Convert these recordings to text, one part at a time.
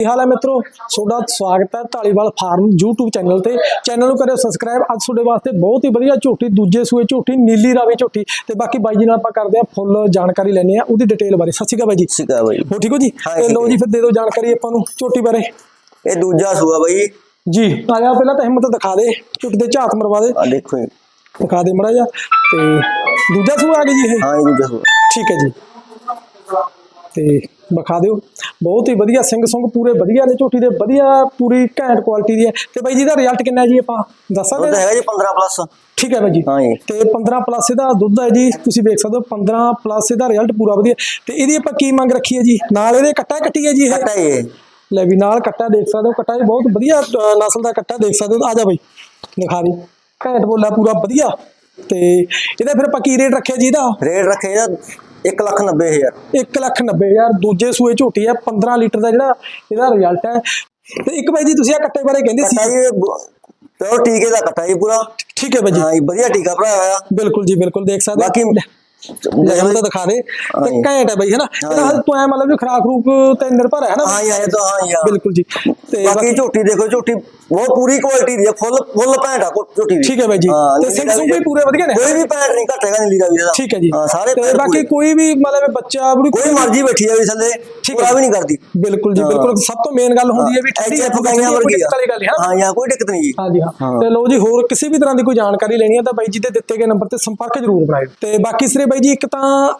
ਕੀ ਹਾਲ ਹੈ ਮਿੱਤਰੋ? ਤੁਹਾਡਾ ਸਵਾਗਤ ਹੈ ਢਾਲੀਵਾਲ ਫਾਰਮ YouTube ਚੈਨਲ ਤੇ। ਚੈਨਲ ਨੂੰ ਕਰਿਓ ਸਬਸਕ੍ਰਾਈਬ ਅੱਜ ਤੁਹਾਡੇ ਵਾਸਤੇ ਬਹੁਤ ਹੀ ਵਧੀਆ ਝੋਟੀ ਦੂਜੇ ਸੂਏ ਝੋਟੀ ਨੀਲੀ ਰਾਵੀ ਝੋਟੀ। ਤੇ ਬਾਕੀ ਬਾਈ ਜੀ ਨਾਲ ਆਪਾਂ ਕਰਦੇ ਹਾਂ ਫੁੱਲ ਜਾਣਕਾਰੀ ਲੈਣੇ ਆ ਉਹਦੀ ਡਿਟੇਲ ਬਾਰੇ। ਸਤਿ ਸ਼੍ਰੀ ਅਕਾਲ ਬਾਈ ਜੀ। ਸਿਕਾ ਬਾਈ ਹੋ ਠੀਕ ਹੋ ਜੀ? ਤੇ ਲਓ ਜੀ ਫਿਰ ਦੇ ਦਿਓ ਜਾਣਕਾਰੀ ਆਪਾਂ ਨੂੰ ਝੋਟੀ ਬਾਰੇ। ਇਹ ਦੂਜਾ ਸੂਆ ਬਾਈ। ਜੀ ਆਇਆ ਪਹਿਲਾਂ ਤਾਂ ਹਿੰਮਤ ਦਿਖਾ ਦੇ। ਝੋਟੀ ਦੇ ਝਾਤ ਮਰਵਾ ਦੇ। ਆ ਦੇਖੋ ਜੀ। ਦਿਖਾ ਦੇ ਮੜਾ ਜਾ ਤੇ ਦੂਜਾ ਸੂਆ ਆ ਗਿਆ ਜੀ ਇਹ। ਹਾਂ ਇਹ ਦੂਜਾ ਸੂਆ। ਠੀਕ ਹੈ ਜੀ। ਤੇ ਵਿਖਾ ਦਿਓ। ਬਹੁਤ ਹੀ ਵਧੀਆ ਸਿੰਘ ਸੁੰਗ ਪੂਰੇ ਵਧੀਆ ਨੇ ਝੋਟੀ ਦੇ ਵਧੀਆ ਪੂਰੀ ਘੈਂਟ ਕੁਆਲਿਟੀ ਦੀ ਹੈ। ਤੇ ਬਾਈ ਜੀ ਦਾ ਰਿਜ਼ਲਟ ਕਿੰਨਾ ਹੈ ਜੀ ਆਪਾਂ ਦੱਸ ਸਕਦੇ ਦੁੱਧ ਹਾਂ? ਹੈਗਾ ਜੀ 15 ਪਲੱਸ ਠੀਕ ਹੈ ਬਾਈ ਜੀ। ਹਾਂ ਜੀ ਤੇ 15 ਪਲੱਸ ਇਹਦਾ ਦੁੱਧ ਹੈ ਜੀ ਤੁਸੀਂ ਦੇਖ ਸਕਦੇ ਹੋ 15 ਪਲੱਸ ਇਹਦਾ ਰਿਜ਼ਲਟ ਪੂਰਾ ਵਧੀਆ। ਤੇ ਇਹਦੀ ਆਪਾਂ ਕੀ ਮੰਗ ਰੱਖੀ ਹੈ ਜੀ? ਨਾਲ ਇਹਦੇ ਕੱਟਾ ਕੱਟੀ ਹੈ ਜੀ ਇਹ? ਕੱਟਾ ਇਹ ਲੈ ਵੀ ਨਾਲ ਕੱਟਾ ਦੇਖ ਸਕਦੇ ਹੋ ਕੱਟਾ ਇਹ ਬਹੁਤ ਵਧੀਆ ਨਸਲ ਦਾ ਕੱਟਾ ਦੇਖ ਸਕਦੇ ਹੋ। ਆ ਜਾ ਬਾਈ ਦਿਖਾ ਦੀ। ਘੈਂਟ ਬੋਲਾ ਪੂਰਾ ਵਧੀਆ। ਤੇ ਇਹਦਾ ਫਿਰ ਆਪਾਂ ਕੀ ਰੇਟ ਰੱਖਿਆ ਜੀ ਇਹਦਾ? ਰੇਟ ਰੱਖੇ ਇਹਦਾ 1 ਲੱਖ 90 ਹਜ਼ਾਰ। ਇੱਕ ਲੱਖ ਨੱਬੇ ਹਜ਼ਾਰ ਦੂਜੇ ਸੂਏ ਝੋਟੀ ਹੈ 15 ਲੀਟਰ ਦਾ ਜਿਹੜਾ ਇਹਦਾ ਰਿਜ਼ਲਟ ਹੈ। ਤੇ ਇੱਕ ਬਾਈ ਜੀ ਤੁਸੀਂ ਆ ਕੱਟੇ ਬਾਰੇ ਕਹਿੰਦੇ ਸੀ। ਜੀ ਪਿਓਰ ਟੀਕੇ ਦਾ ਕੱਟਾ ਜੀ ਪੂਰਾ। ਠੀਕ ਹੈ ਬਾਈ ਜੀ। ਹਾਂ ਵਧੀਆ ਟੀਕਾ ਭਰਾਇਆ ਹੋਇਆ। ਬਿਲਕੁਲ ਜੀ ਬਿਲਕੁਲ ਦੇਖ ਸਕਦੇ ਬਾਕੀ ਲੈਵਲ ਤਾਂ ਦਿਖਾ ਦੇ। ਤੇ। ਘੈਂਟ ਹੈ ਬਾਈ ਹੈ ਨਾ? ਇਹਦਾ। ਹਲ ਤੂੰ ਐ ਮਤਲਬ ਵੀ ਖਰਾਕ ਰੂਪ ਤੇ ਨਿਰਭਰ ਹੈ ਨਾ। ਹਾਂ ਜੀ ਇਹ ਤਾਂ ਹਾਂ ਜੀ ਹਾਂ। ਬਿਲਕੁਲ ਜੀ। ਤੇ ਬਾਕੀ ਝੋਟੀ ਦੇਖੋ ਝੋਟੀ ਬਹੁਤ ਪੂਰੀ ਕੁਆਲਿਟੀ ਦੀ ਹੈ ਫੁੱਲ ਫੁੱਲ ਭੈਂਟ ਆ ਝੋਟੀ ਦੀ। ਠੀਕ ਹੈ ਬਾਈ ਜੀ। ਹਾਂ, ਤੇ ਸਿੰਘ ਸੁੰਗ ਵੀ ਪੂਰੇ ਵਧੀਆ ਨੇ। ਕੋਈ ਵੀ ਭੈਂਟ ਨਹੀਂ ਘਟੇਗਾ ਨੀਲੀ ਰਾਵੀ ਦਾ। ਠੀਕ ਹੈ ਜੀ। ਹਾਂ ਸਾਰੇ ਤੇ ਬਾਕੀ। ਕੋਈ ਵੀ ਮਤਲਬ ਬੱਚਾ ਬੁੜੀ ਕੋਈ ਮਰਜ਼ੀ ਬੈਠੀ ਆ ਵੀ ਥੱਲੇ ਪੂਰਾ ਵੀ ਨਹੀਂ ਕਰਦੀ। ਬਿਲਕੁਲ ਜੀ ਹਾਂ। ਬਿਲਕੁਲ। ਸਭ ਤੋਂ ਮੇਨ ਗੱਲ ਹੁੰਦੀ ਹੈ ਵੀ ਠੰਡੀ ਐਚ ਗਾਈਆਂ ਵਰਗੀ ਆ ਹੈ ਹਾਂ ਜਾਂ ਕੋਈ ਦਿੱਕਤ ਨਹੀਂ ਜੀ। ਹਾਂ ਹਾਂ। ਤੇ ਲਓ ਜੀ ਹੋਰ ਕਿਸੇ ਵੀ ਤਰ੍ਹਾਂ ਦੀ ਕੋਈ ਜਾਣਕਾਰੀ ਲੈਣੀ ਹੈ ਤਾਂ ਬਾਈ ਜੀ ਦੇ ਦਿੱਤੇ ਗਏ ਨੰਬਰ ਤੇ ਸੰਪਰਕ ਜ਼ਰੂਰ ਬਣਾਇਓ। ਤੇ ਬਾਕੀ ਸਿਰੇ ਬਾਈ ਜੀ, ਇੱਕ ਤਾਂ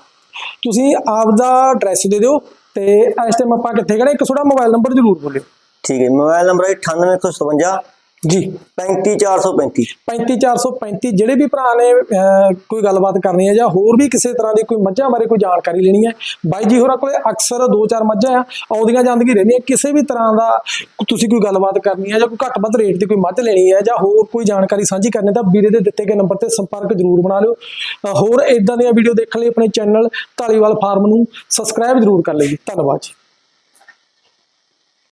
ਤੁਸੀਂ ਆਪ ਦਾ ਐਡਰੈਸ ਦੇ ਦਿਓ ਤੇ ਇਸ ਟਾਈਮ ਆਪਾਂ ਕਿੱਥੇ ਖੜੇ, ਇੱਕ ਥੋੜਾ ਮੋਬਾਈਲ ਨੰਬਰ ਜ਼ਰੂਰ ਬੋਲਿਓ। ਠੀਕ ਹੈ ਮੋਬਾਈਲ ਨੰਬਰ ਹੈ 98157 ਜੀ। 35435 35435 ਜਿਹੜੇ ਵੀ ਭਰਾ ਨੇ ਕੋਈ ਗੱਲਬਾਤ ਕਰਨੀ ਹੈ ਜਾਂ ਹੋਰ ਵੀ ਕਿਸੇ ਤਰ੍ਹਾਂ ਦੀ ਕੋਈ ਮੱਝਾਂ ਬਾਰੇ ਕੋਈ ਜਾਣਕਾਰੀ ਲੈਣੀ ਹੈ ਬਾਈ ਜੀ ਹੋਰਾਂ ਕੋਲੇ ਅਕਸਰ ਦੋ ਚਾਰ ਮੱਝਾਂ ਆ ਆਉਂਦੀਆਂ ਜਾਂਦੀਆਂ ਰਹਿੰਦੀਆਂ ਕਿਸੇ ਵੀ ਤਰ੍ਹਾਂ ਦਾ ਤੁਸੀਂ ਕੋਈ ਗੱਲਬਾਤ ਕਰਨੀ ਹੈ ਜਾਂ ਕੋਈ ਘੱਟ ਵੱਧ ਰੇਟ ਦੀ ਕੋਈ ਮੱਝ ਲੈਣੀ ਹੈ ਜਾਂ ਹੋਰ ਕੋਈ ਜਾਣਕਾਰੀ ਸਾਂਝੀ ਕਰਨੀ ਤਾਂ ਵੀਰੇ ਦੇ ਦਿੱਤੇ ਗਏ ਨੰਬਰ ਤੇ ਸੰਪਰਕ ਜ਼ਰੂਰ ਬਣਾ ਲਿਓ। ਹੋਰ ਇਦਾਂ ਦੀਆਂ ਵੀਡੀਓ ਦੇਖਣ ਲਈ ਆਪਣੇ ਚੈਨਲ ਢਾਲੀਵਾਲ ਫਾਰਮ ਨੂੰ ਸਬਸਕ੍ਰਾਈਬ ਜ਼ਰੂਰ ਕਰ ਜੀ। ਧੰਨਵਾਦ ਜੀ।